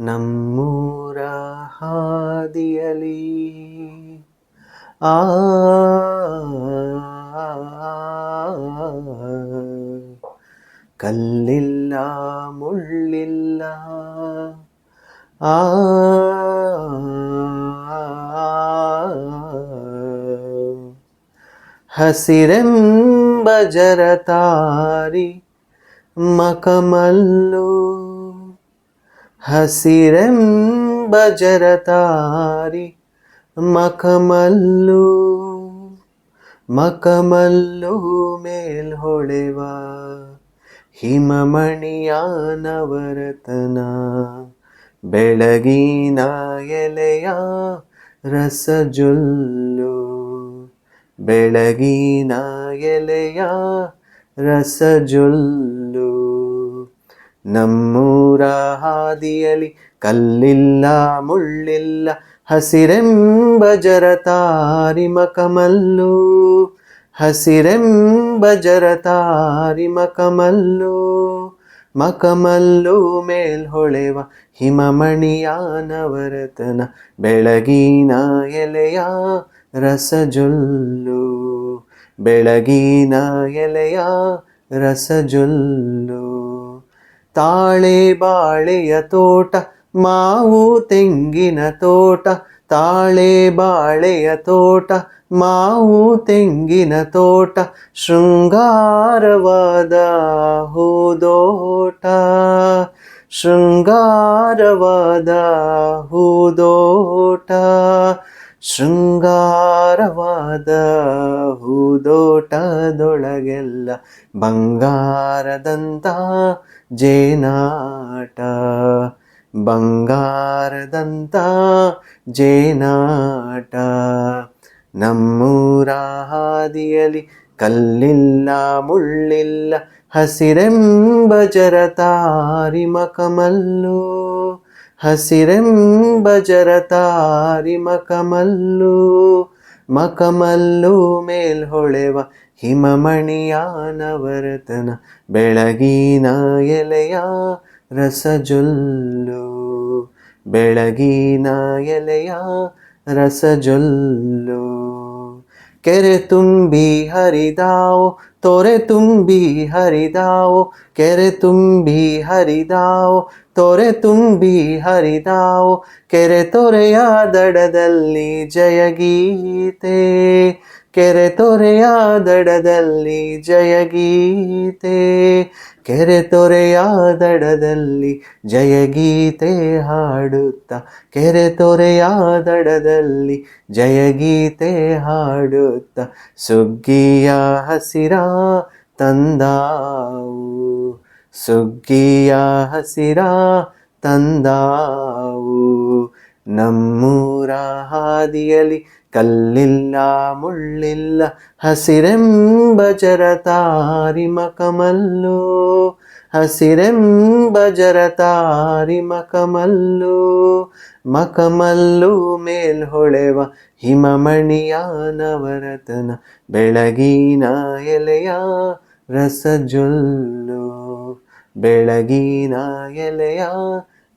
ನಮ್ಮೂರ ಹಾದಿಯಲಿ ಆ ಕಲ್ಲಿಲ್ಲ ಮುಳ್ಳಿಲ್ಲ ಆ ಹಸಿರೆಂಬ ಜರತಾರಿ ಮಕಮಲ್ಲು ಹಸಿರೆಂಬ ಜರತಾರಿ ಮಕಮಲ್ಲು ಮಕಮಲ್ಲು ಮೇಲ್ಹೊಳೆವ ಹಿಮಮಣಿಯ ನವರತನ ಬೆಳಗಿನ ಎಲೆಯ ರಸಜುಲ್ಲು ಬೆಳಗಿನ ಎಲೆಯ ರಸಜೊಲ್ಲು. ನಮ್ಮೂರ ಹಾದಿಯಲಿ ಕಲ್ಲಿಲ್ಲ, ಮುಳ್ಳಿಲ್ಲ, ಹಸಿರೆಂಬ ಜರತಾರಿಮ ಕಮಲ್ಲು. ಹಸಿರೆಂಬ ಜರತಾರಿಮ ಮಕಮಲ್ಲು ಮಕಮಲ್ಲು ಮೇಲ್ಹೊಳೆವ ಹಿಮಮಣಿಯ ನವರತನ ಬೆಳಗಿನ ಎಲೆಯ ರಸಜೊಲ್ಲು. ಬೆಳಗಿನ ಎಲೆಯ ರಸಜೊಲ್ಲು. ತಾಳೆ ಬಾಳೆಯ ತೋಟ, ಮಾವು ತೆಂಗಿನ ತೋಟ, ತಾಳೆ ಬಾಳೆಯ ತೋಟ, ಮಾವು ತೆಂಗಿನ ತೋಟ, ಶೃಂಗಾರವಾದ ಹೂದೋಟ ಶೃಂಗಾರವಾದ ಹೂದೋಟ. ಶೃಂಗಾರವಾದ ಹೂದೋಟದೊಳಗೆಲ್ಲ ಬಂಗಾರದಂತ ಜೇನಾಟ. ಬಂಗಾರದಂತ ಜೇನಾಟ. ನಮ್ಮೂರ ಹಾದಿಯಲಿ ಕಲ್ಲಿಲ್ಲ ಮುಳ್ಳಿಲ್ಲ ಹಸಿರೆಂಬ ಜರತಾರಿ ಮಕಮಲ್ಲು ಹಸಿರೆಂಬ ಜರತಾರಿ ಮಕಮಲ್ಲು ಮಕಮಲ್ಲು ಮೇಲ್ಹೊಳೆವ ಹಿಮಮಣಿಯ ನವರತನ ಬೆಳಗಿನ ಎಲೆಯ ರಸಜೊಲ್ಲು, ಬೆಳಗಿನ ಎಲೆಯ ರಸಜೊಲ್ಲು. ಕೆರೆ ತುಂಬಿ ಹರಿದಾವು ತೊರೆ ತುಂಬಿ ಹರಿದಾವೋ ಕೆರೆ ತುಂಬಿ ಹರಿದಾವೋ ತೊರೆ ತುಂಬಿ ಹರಿದಾವೋ ಕೆರೆ ತೊರೆಯ ದಡದಲ್ಲಿ ಜಯಗೀತೆ. ಕೆರೆ ತೊರೆಯ ದಡದಲ್ಲಿ ಜಯಗೀತೆ. ಕೆರೆ ತೊರೆಯ ದಡದಲ್ಲಿ ಜಯಗೀತೆ ಹಾಡುತ್ತ. ಕೆರೆ ತೊರೆಯ ದಡದಲ್ಲಿ ಜಯಗೀತೆ ಹಾಡುತ್ತ. ಸುಗ್ಗಿಯ ಹಸಿರ ತಂದಾವು. ಸುಗ್ಗಿಯ ಹಸಿರ ತಂದಾವು. ನಮ್ಮೂರ ಹಾದಿಯಲಿ ಕಲ್ಲಿಲ್ಲ, ಮುಳ್ಳಿಲ್ಲ, ಹಸಿರೆಂಬ ಜರತಾರಿ ಮಕಮಲ್ಲು ಹಸಿರೆಂಬ ಜರತಾರಿ ಮಕಮಲ್ಲು ಮಕಮಲ್ಲು ಮೇಲ್ಹೊಳೆವ ಹಿಮಮಣಿಯ ನವರತನ ಬೆಳಗಿನ ಎಲೆಯ ರಸಜೊಲ್ಲು, ಬೆಳಗಿನ ಎಲೆಯ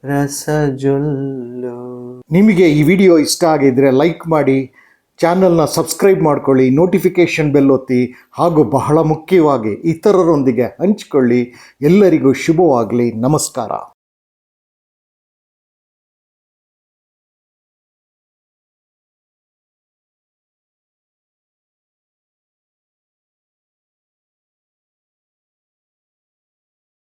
ರಸಜೊಲ್ಲು. ನಿಮಗೆ ಈ ವಿಡಿಯೋ ಇಷ್ಟ ಆಗಿದ್ದರೆ ಲೈಕ್ ಮಾಡಿ ಚಾನಲ್ನ ಸಬ್ಸ್ಕ್ರೈಬ್ ಮಾಡ್ಕೊಳ್ಳಿ ನೋಟಿಫಿಕೇಷನ್ ಬೆಲ್ ಒತ್ತಿ, ಹಾಗೂ ಬಹಳ ಮುಖ್ಯವಾಗಿ ಇತರರೊಂದಿಗೆ ಹಂಚಿಕೊಳ್ಳಿ. ಎಲ್ಲರಿಗೂ ಶುಭವಾಗಲಿ. ನಮಸ್ಕಾರ.